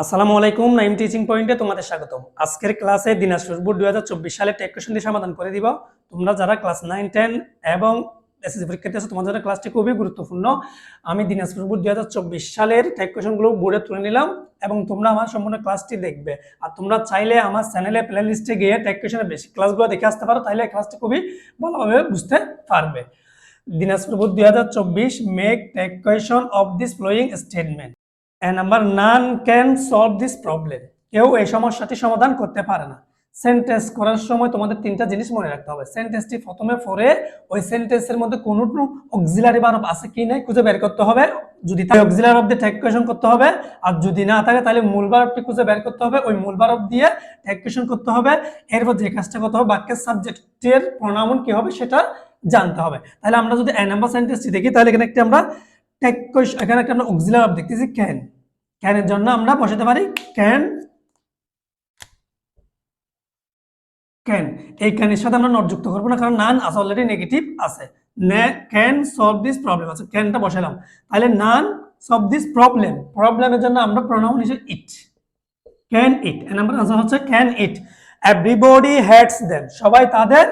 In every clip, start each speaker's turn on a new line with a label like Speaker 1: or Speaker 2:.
Speaker 1: আসসালামু আলাইকুম, নাইম টিচিং পয়েন্টে তোমাদের স্বাগতম। আজকের ক্লাসে দিনাজপুর বোর্ড দুই হাজার চব্বিশ সালে টেক কোয়েশন দিয়ে সমাধান করে দিব। তোমরা যারা ক্লাস নাইন, টেন এবং এসএসসি পরীক্ষার্থী আছে, তোমাদের ক্লাসটি খুবই গুরুত্বপূর্ণ। আমি দিনাজপুর বোর্ড দুই হাজার চব্বিশ সালের টেক কোয়েশনগুলো বোর্ডে তুলে নিলাম এবং তোমরা আমার সম্পূর্ণ ক্লাসটি দেখবে। আর তোমরা চাইলে আমার চ্যানেলে প্লে লিস্টে গিয়ে টেক কোয়েশনের বেশি ক্লাসগুলো দেখে আসতে পারো তাহলে ক্লাসটি খুবই ভালোভাবে বুঝতে পারবে। দিনাজপুর বোর্ড দুই হাজার চব্বিশ make tag question of this following statement number none can solve this problem কেউ এই সমস্যাটি সমাধান করতে পারে না। সেন্টেন্স করার সময় তোমাদের তিনটা জিনিস মনে রাখতে হবে। সেন্টেন্সটি প্রথমে পড়ে ওই সেন্টেন্সের মধ্যে কোনো অক্সিলারি বারব আছে কি নাই খুঁজে বের করতে হবে। যদি তাই অক্সিলারি বারব দিয়ে ট্যাগ কোয়েশন করতে হবে, আর যদি না থাকে তাহলে মূল বারবটি খুঁজে বের করতে হবে। ওই মূল বারব দিয়ে ট্যাগ কোয়েশন করতে হবে। এরপর যে কাজটা করতে হবে, বাক্যের সাবজেক্টের প্রণামন কি হবে সেটা জানতে হবে। তাহলে আমরা যদি এ নাম্বার সেন্টেন্সটি দেখি, তাহলে এখানে একটি আমরা টেক কোয়েশন এখানে একটা আমরা অক্সিলারি ভার্ব দেখতেছি ক্যান ক্যানের জন্য আমরা বসাতে পারি ক্যান ক্যান এই ক্যানের সাথে আমরা নট যুক্ত করব না, কারণ নান আছে অলরেডি নেগেটিভ আছে। ক্যান সলভ দিস প্রবলেম আছে। ক্যানটা বসালাম। তাহলে নান সলভ দিস প্রবলেম প্রবলেমের জন্য আমরা প্রোনাউন হিসেবে it can it number answer হচ্ছে can it everybody hats them সবাই তাদের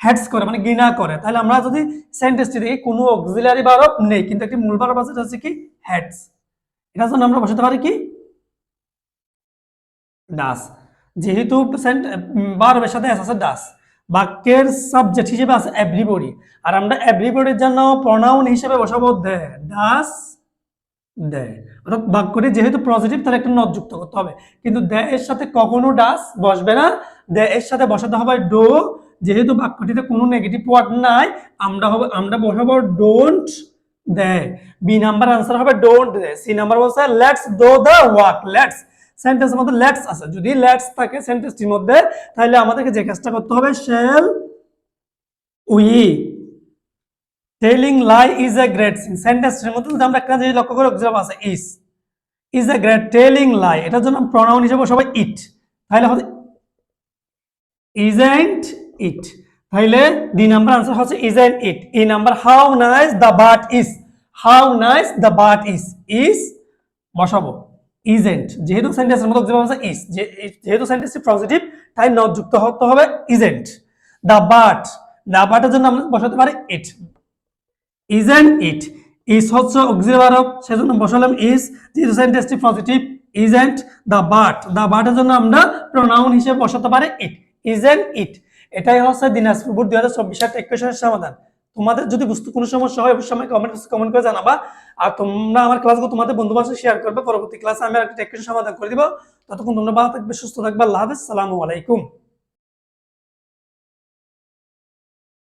Speaker 1: হ্যাটস করে মানে ঘৃণা করে। তাহলে আমরা যদি সেন্টেন্সটি দেখি, কোনো অক্সিলারি বারব নেই, কিন্তু একটি মূল বারব আছে হচ্ছে কি? হ্যাটস এটার জন্য আমরা বসাতে পারি কি? ডাস যেহেতু বারবের সাথে আছে ডাস বাক্যের সাবজেক্ট হিসেবে আছে এভরিবডি আর আমরা এভরিবডির জন্য প্রনাউন হিসেবে বসাবো দে ডাস দে অর্থাৎ বাক্যটি যেহেতু পজিটিভ তাহলে একটা নট যুক্ত করতে হবে। কিন্তু দে এর সাথে কখনো ডাস বসবে না। দে এর সাথে বসাতে হবে ডো যেহেতু বাক্যটিতে কোনো নেগেটিভ ওয়ার্ড নাই, আমরা হবে, আমরা বসাবো ডোন্ট দে। বি নাম্বার হবে don't C number let's do the let's let's আছে। যদি থাকে মধ্যে, তাহলে আমাদেরকে যে করতে হবে shall we telling lie is আমরা লক্ষ্য করে আছে ইজ টেলিং লাই এটার জন্য হিসেবে সবাই ইট তাহলে ইজেন্ট ইট তাহলে ডি নাম্বার আনসার হচ্ছে isn't it. E number how nice the bat is. How nice the bat is. Is বসাবো। ইজেন্ট যেহেতু সেন্টেন্সের মতো যেভাবে ইজ যেহেতু সেন্টেন্সটি পজিটিভ তাই নট যুক্ত হতে হবে ইজেন্ট দ্য বাট দ্য বাটের জন্য আমরা বসাতে পারি ইট। Isn't it. ইজ হচ্ছে অক্সিলারি সেজন্য বসালাম ইজ। যেহেতু সেন্টেন্সটি positive isn't the bat. The বাটের জন্য আমরা প্রোনাউন হিসেবে বসাতে পারি ইট। ইজেন্ট ইট। এটাই হচ্ছে দিনাজপুর বোর্ড দুই হাজার চব্বিশ সাল টেকশনের সমাধান। তোমাদের যদি বুঝতে কোনো সমস্যা হয়, অবশ্যই আমাকে কমেন্ট কমেন্ট করে জানাবা। আর তোমরা আমার ক্লাসগুলো তোমাদের বন্ধু বান্ধব শেয়ার করবে। পরবর্তী ক্লাসে আমি একটা সমাধান করে দিব। ততক্ষণ তোমরা ভালো থাকবে, সুস্থ থাকবে। আল্লাহ হাফেজ। সালামু আলাইকুম।